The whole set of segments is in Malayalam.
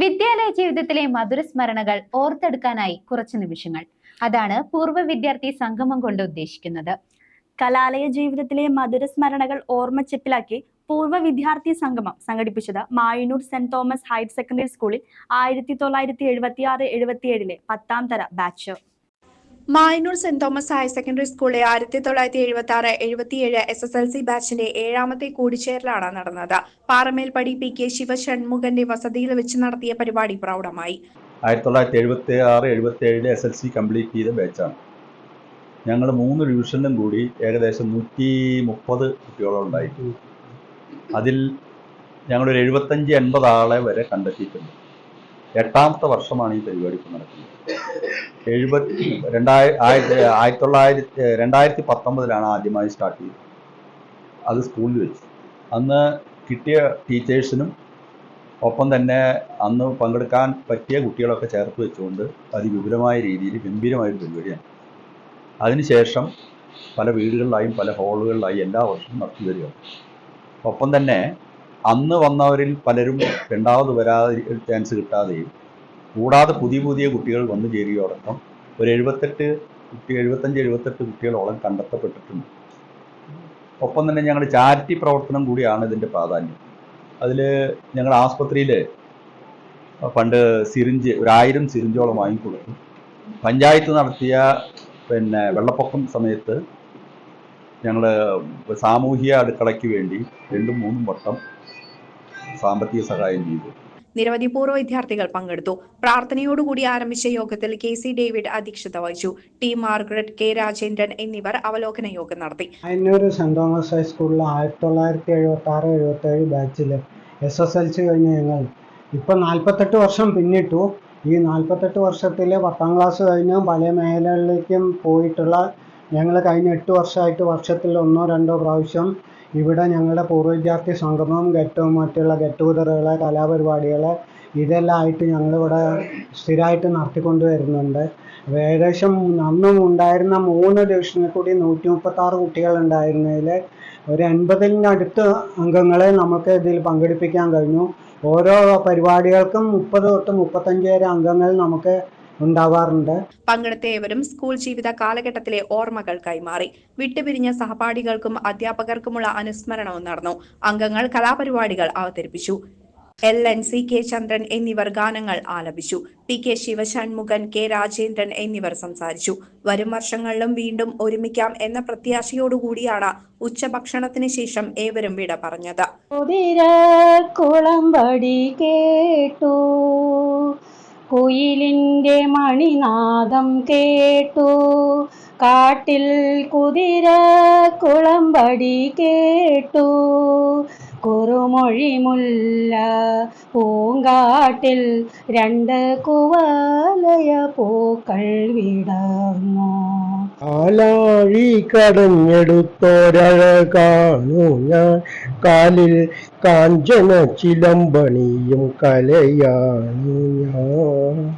വിദ്യാലയ ജീവിതത്തിലെ മധുരസ്മരണകൾ ഓർത്തെടുക്കാനായി കുറച്ച് നിമിഷങ്ങൾ. അതാണ് പൂർവ വിദ്യാർത്ഥി സംഗമം കൊണ്ട് ഉദ്ദേശിക്കുന്നത്. കലാലയ ജീവിതത്തിലെ മധുരസ്മരണകൾ ഓർമ്മച്ചെപ്പിലാക്കി പൂർവ വിദ്യാർത്ഥി സംഗമം സംഘടിപ്പിച്ചത് Mayanur Saint Thomas higher secondary സ്കൂളിൽ ആയിരത്തി തൊള്ളായിരത്തി എഴുപത്തി ആറ് എഴുപത്തിയേഴിലെ പത്താം തര batch. Mayanur Saint Thomas higher secondary സ്കൂളിലെ ആയിരത്തി തൊള്ളായിരത്തി എഴുപത്തി ആറ് എഴുപത്തിയേഴ് എസ് എസ് എൽ സി ബാച്ചിന്റെ ഏഴാമത്തെ കൂടിച്ചേരലാണ് നടന്നത്. പാറമേൽപ്പടി പി കെ ശിവഷൺമുഖന്റെ വസതിയിൽ വെച്ച് നടത്തിയ പരിപാടി പ്രൗഢമായി. ആയിരത്തി തൊള്ളായിരത്തി എഴുപത്തി ആറ് എഴുപത്തി ഏഴിൽ എസ് എൽ സി കംപ്ലീറ്റ് ചെയ്ത ബാച്ചാണ് ഞങ്ങൾ മൂന്ന് ഡിവിഷനിലും കൂടി ഏകദേശം നൂറ്റി മുപ്പത് കുട്ടികളോളം ഉണ്ടായി. അതിൽ ഞങ്ങളൊരു എഴുപത്തഞ്ച് എൺപത് ആളെ വരെ കണ്ടെത്തിയിട്ടുണ്ട്. എട്ടാമത്തെ വർഷമാണ് ഈ പരിപാടി ഇപ്പം നടക്കുന്നത്. എഴുപത്തി രണ്ടായി ആയിരത്തി ആയിരത്തി തൊള്ളായിരത്തി രണ്ടായിരത്തി പത്തൊമ്പതിലാണ് ആദ്യമായി സ്റ്റാർട്ട് ചെയ്തത്. അത് സ്കൂളിൽ വെച്ച്. അന്ന് കിട്ടിയ ടീച്ചേഴ്സിനും ഒപ്പം തന്നെ അന്ന് പങ്കെടുക്കാൻ പറ്റിയ കുട്ടികളൊക്കെ ചേർത്ത് വെച്ചുകൊണ്ട് അതിവിപുലമായ രീതിയിൽ ഗംഭീരമായൊരു പരിപാടിയാണ്. അതിനുശേഷം പല വീടുകളിലായും പല ഹാളുകളിലായും എല്ലാ വർഷവും നടത്തി വരികയാണ്. ഒപ്പം തന്നെ അന്ന് വന്നവരിൽ പലരും രണ്ടാമത് വരാതെ ചാൻസ് കിട്ടാതെയും കൂടാതെ പുതിയ പുതിയ കുട്ടികൾ വന്നു ചേരുകയോടൊപ്പം ഒരു എഴുപത്തെട്ട് കുട്ടി എഴുപത്തഞ്ച് എഴുപത്തെട്ട് കുട്ടികളോളം കണ്ടെത്തപ്പെട്ടിട്ടുണ്ട്. ഒപ്പം തന്നെ ഞങ്ങളുടെ ചാരിറ്റി പ്രവർത്തനം കൂടിയാണ് ഇതിന്റെ പ്രാധാന്യം. അതിൽ ഞങ്ങളുടെ ആസ്പത്രിയിൽ പണ്ട് സിറിഞ്ച് ഒരായിരം സിറിഞ്ചോളം വാങ്ങിക്കൊടുത്തു. പഞ്ചായത്ത് നടത്തിയ പിന്നെ വെള്ളപ്പൊക്കം സമയത്ത് ഞങ്ങൾ സാമൂഹിക അടുക്കളയ്ക്ക് വേണ്ടി രണ്ടും മൂന്നും വട്ടം സാമ്പത്തിക സഹായം ചെയ്തു. നിരവധി പൂർവ വിദ്യാർത്ഥികൾ പങ്കെടുത്തു. പ്രാർത്ഥനയോടുകൂടി ആരംഭിച്ച യോഗത്തിൽ കെ സി ഡേവിഡ് അധ്യക്ഷത വഹിച്ചു. ടി മാർഗരറ്റ് കെ രാജേന്ദ്രൻ എന്നിവർ അവലോകന യോഗം നടത്തി. അയന്നൂർ സെന്റ് തോമസ് ഹൈസ്കൂളിൽ ആയിരത്തി തൊള്ളായിരത്തി എഴുപത്തി ആറ് എഴുപത്തി ഏഴ് ബാച്ചിൽ എസ് എസ് എൽ സി കഴിഞ്ഞ് ഞങ്ങൾ ഇപ്പം നാൽപ്പത്തെട്ട് വർഷം പിന്നിട്ടു. ഈ നാൽപ്പത്തെട്ട് വർഷത്തിലെ പത്താം ക്ലാസ് കഴിഞ്ഞും പല മേഖലകളിലേക്കും പോയിട്ടുള്ള ഞങ്ങൾ കഴിഞ്ഞ എട്ട് വർഷമായിട്ട് വർഷത്തിൽ ഒന്നോ രണ്ടോ പ്രാവശ്യം ഇവിടെ ഞങ്ങളുടെ പൂർവ വിദ്യാർത്ഥി സംഗമം ഗെറ്റും മറ്റുള്ള ഗെറ്റ് ടുഗതറുകൾ കലാപരിപാടികൾ ഇതെല്ലാം ആയിട്ട് ഞങ്ങളിവിടെ സ്ഥിരമായിട്ട് നടത്തിക്കൊണ്ട് വരുന്നുണ്ട്. ഏകദേശം അന്നും ഉണ്ടായിരുന്ന മൂന്ന് ഡിവിഷനിൽ കൂടി നൂറ്റി മുപ്പത്തി ആറ് കുട്ടികൾ ഉണ്ടായിരുന്നതിൽ ഒരു എൺപതിനടുത്ത് അംഗങ്ങളെ നമുക്ക് ഇതിൽ പങ്കെടുപ്പിക്കാൻ കഴിഞ്ഞു. ഓരോ പരിപാടികൾക്കും മുപ്പത് തൊട്ട് മുപ്പത്തഞ്ച് വരെ അംഗങ്ങൾ നമുക്ക് ഉണ്ടാവാറുണ്ട്. പങ്കെടുത്ത ഏവരും സ്കൂൾ ജീവിത കാലഘട്ടത്തിലെ ഓർമ്മകൾ കൈമാറി. വിട്ടുപിരിഞ്ഞ സഹപാഠികൾക്കും അധ്യാപകർക്കുമുള്ള അനുസ്മരണവും നടന്നു. അംഗങ്ങൾ കലാപരിപാടികൾ അവതരിപ്പിച്ചു. L N C K Chandran എന്നിവർ ഗാനങ്ങൾ ആലപിച്ചു. P K Shivashanmukhan K Rajendran എന്നിവർ സംസാരിച്ചു. വരും വർഷങ്ങളിലും വീണ്ടും ഒരുമിക്കാം എന്ന പ്രത്യാശയോടുകൂടിയാണ് ഉച്ചഭക്ഷണത്തിന് ശേഷം ഏവരും വിട പറഞ്ഞത്. കുളമ്പടി കേട്ടു. കുയിലിന്റെ മണിനാദം കേട്ടു. കാട്ടിൽ കുതിര കുളമ്പടി കേട്ടു. കുറുമൊഴി മുല്ല പൂങ്കാട്ടിൽ രണ്ട് കുവാലയ പൂക്കൾ വിടർന്നു. ആലാഴി കടഞ്ഞെടുത്തോരഴകാണു ഞാൻ. കാലിൽ കാഞ്ചന ചിലമ്പണിയും കലയാണു ഞാൻ.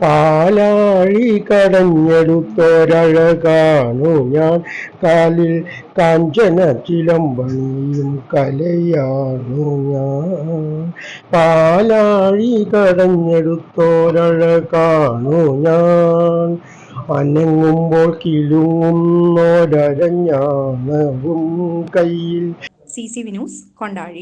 പാലാഴി കടഞ്ഞെടുത്തോരഴകാണു ഞാൻ. കാലിൽ കാഞ്ചന ചിലമ്പണിയും കലയാണു ഞാൻ. പാലാഴി കടഞ്ഞെടുത്തോരഴകാണു ഞാൻ. അനങ്ങുമ്പോൾ കിഴുങ്ങുന്നോരഞ്ഞാണവും കയ്യിൽ. C C Vinus Kondazhi.